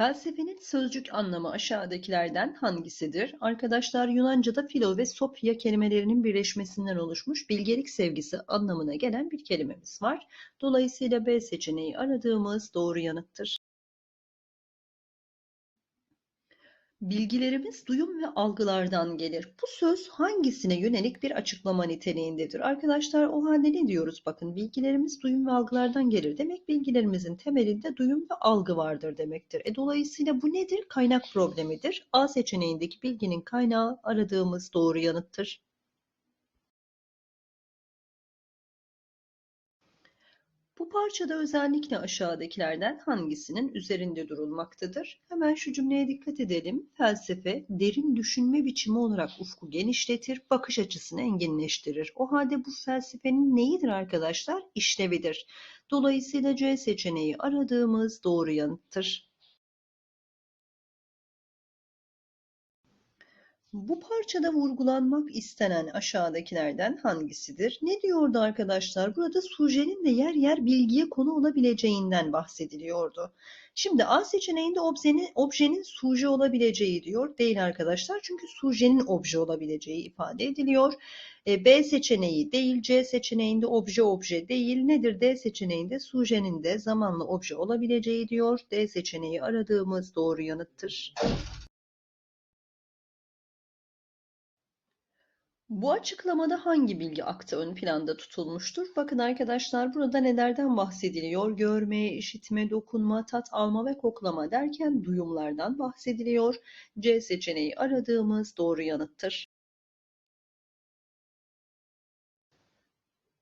Felsefenin sözcük anlamı aşağıdakilerden hangisidir? Arkadaşlar Yunanca'da philo ve sophia kelimelerinin birleşmesinden oluşmuş bilgelik sevgisi anlamına gelen bir kelimemiz var. Dolayısıyla B seçeneği aradığımız doğru yanıttır. Bilgilerimiz duyum ve algılardan gelir. Bu söz hangisine yönelik bir açıklama niteliğindedir? Arkadaşlar o halde ne diyoruz? Bakın bilgilerimiz duyum ve algılardan gelir. Demek bilgilerimizin temelinde duyum ve algı vardır demektir. E, dolayısıyla bu nedir? Kaynak problemidir. A seçeneğindeki bilginin kaynağı aradığımız doğru yanıttır. Bu parçada özellikle aşağıdakilerden hangisinin üzerinde durulmaktadır? Hemen şu cümleye dikkat edelim. Felsefe, derin düşünme biçimi olarak ufku genişletir, bakış açısını enginleştirir. O halde bu felsefenin neyidir arkadaşlar? İşlevidir. Dolayısıyla C seçeneği aradığımız doğru yanıttır. Bu parçada vurgulanmak istenen aşağıdakilerden hangisidir? Ne diyordu arkadaşlar? Burada sujenin de yer yer bilgiye konu olabileceğinden bahsediliyordu. Şimdi A seçeneğinde objenin, objenin suje olabileceği diyor. Değil arkadaşlar. Çünkü sujenin obje olabileceği ifade ediliyor. E, B seçeneği değil. C seçeneğinde obje obje değil. Nedir? D seçeneğinde sujenin de zamanla obje olabileceği diyor. D seçeneği aradığımız doğru yanıttır. Bu açıklamada hangi bilgi aktı ön planda tutulmuştur? Bakın arkadaşlar burada nelerden bahsediliyor? Görme, işitme, dokunma, tat alma ve koklama derken duyumlardan bahsediliyor. C seçeneği aradığımız doğru yanıttır.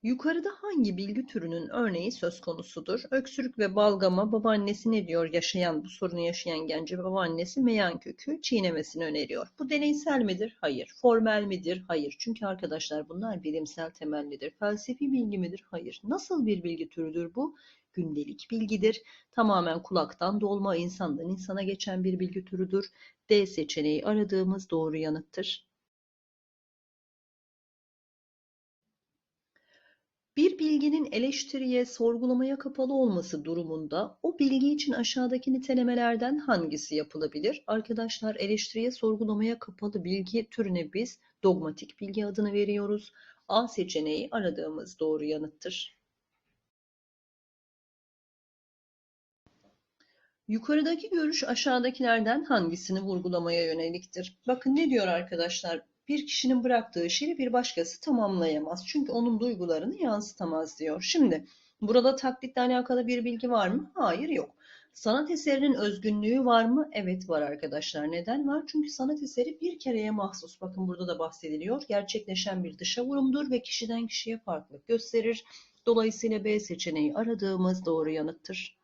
Yukarıda hangi bilgi türünün örneği söz konusudur? Öksürük ve balgama babaannesi ne diyor yaşayan bu sorunu yaşayan gence babaannesi meyan kökü çiğnemesini öneriyor. Bu deneysel midir? Hayır. Formel midir? Hayır. Çünkü arkadaşlar bunlar bilimsel temellidir. Felsefi bilgi midir? Hayır. Nasıl bir bilgi türüdür bu? Gündelik bilgidir. Tamamen kulaktan dolma insandan insana geçen bir bilgi türüdür. D seçeneği aradığımız doğru yanıttır. Bilginin eleştiriye, sorgulamaya kapalı olması durumunda o bilgi için aşağıdaki nitelemelerden hangisi yapılabilir? Arkadaşlar eleştiriye, sorgulamaya kapalı bilgi türüne biz dogmatik bilgi adını veriyoruz. A seçeneği aradığımız doğru yanıttır. Yukarıdaki görüş aşağıdakilerden hangisini vurgulamaya yöneliktir? Bakın ne diyor arkadaşlar? Bir kişinin bıraktığı şiiri bir başkası tamamlayamaz. Çünkü onun duygularını yansıtamaz diyor. Şimdi burada taklitle alakalı bir bilgi var mı? Hayır yok. Sanat eserinin özgünlüğü var mı? Evet var arkadaşlar. Neden var? Çünkü sanat eseri bir kereye mahsus. Bakın burada da bahsediliyor. Gerçekleşen bir dışa vurumdur ve kişiden kişiye farklılık gösterir. Dolayısıyla B seçeneği aradığımız doğru yanıttır.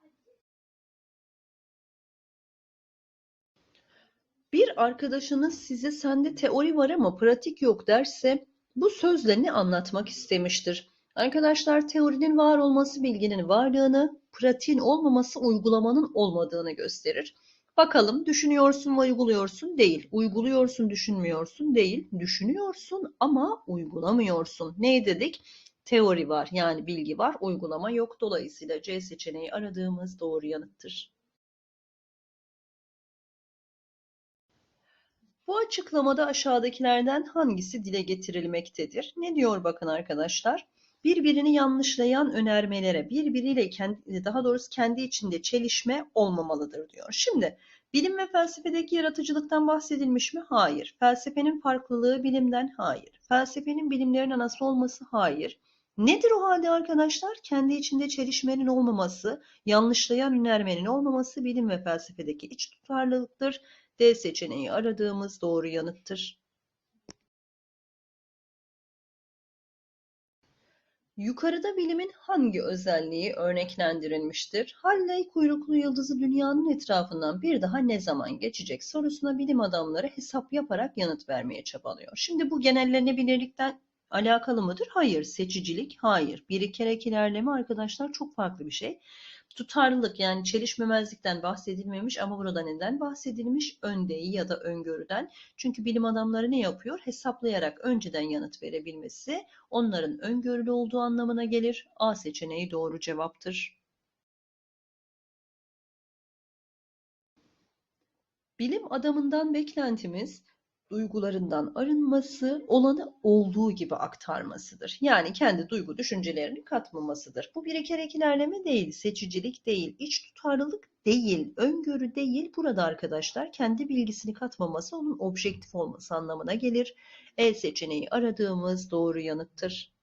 Arkadaşınız size sende teori var ama pratik yok derse bu sözle ne anlatmak istemiştir? Arkadaşlar teorinin var olması bilginin varlığını, pratiğin olmaması uygulamanın olmadığını gösterir. Bakalım düşünüyorsun ve uyguluyorsun değil. Uyguluyorsun, düşünmüyorsun değil. Düşünüyorsun ama uygulamıyorsun. Ne dedik? Teori var yani bilgi var, uygulama yok. Dolayısıyla C seçeneği aradığımız doğru yanıttır. Bu açıklamada aşağıdakilerden hangisi dile getirilmektedir? Ne diyor bakın arkadaşlar? Birbirini yanlışlayan önermelere, birbiriyle kendi, daha doğrusu kendi içinde çelişme olmamalıdır diyor. Şimdi bilim ve felsefedeki yaratıcılıktan bahsedilmiş mi? Hayır. Felsefenin farklılığı bilimden? Hayır. Felsefenin bilimlerin anası olması? Hayır. Nedir o halde arkadaşlar? Kendi içinde çelişmenin olmaması, yanlışlayan önermenin olmaması bilim ve felsefedeki iç tutarlılıktır. D seçeneği aradığımız doğru yanıttır. Yukarıda bilimin hangi özelliği örneklendirilmiştir? Halley kuyruklu yıldızı dünyanın etrafından bir daha ne zaman geçecek sorusuna bilim adamları hesap yaparak yanıt vermeye çabalıyor. Şimdi bu genellenebilirlikten alakalı mıdır? Hayır. Seçicilik? Hayır. Bir kerek ilerleme arkadaşlar çok farklı bir şey. Tutarlılık yani çelişmemezlikten bahsedilmemiş ama burada neden bahsedilmiş? Öndeyi ya da öngörüden. Çünkü bilim adamları ne yapıyor? Hesaplayarak önceden yanıt verebilmesi onların öngörülü olduğu anlamına gelir. A seçeneği doğru cevaptır. Bilim adamından beklentimiz duygularından arınması, olanı olduğu gibi aktarmasıdır. Yani kendi duygu düşüncelerini katmamasıdır. Bu bir kere ilerleme değil, seçicilik değil, iç tutarlılık değil, öngörü değil. Burada arkadaşlar kendi bilgisini katmaması onun objektif olması anlamına gelir. E seçeneği aradığımız doğru yanıttır.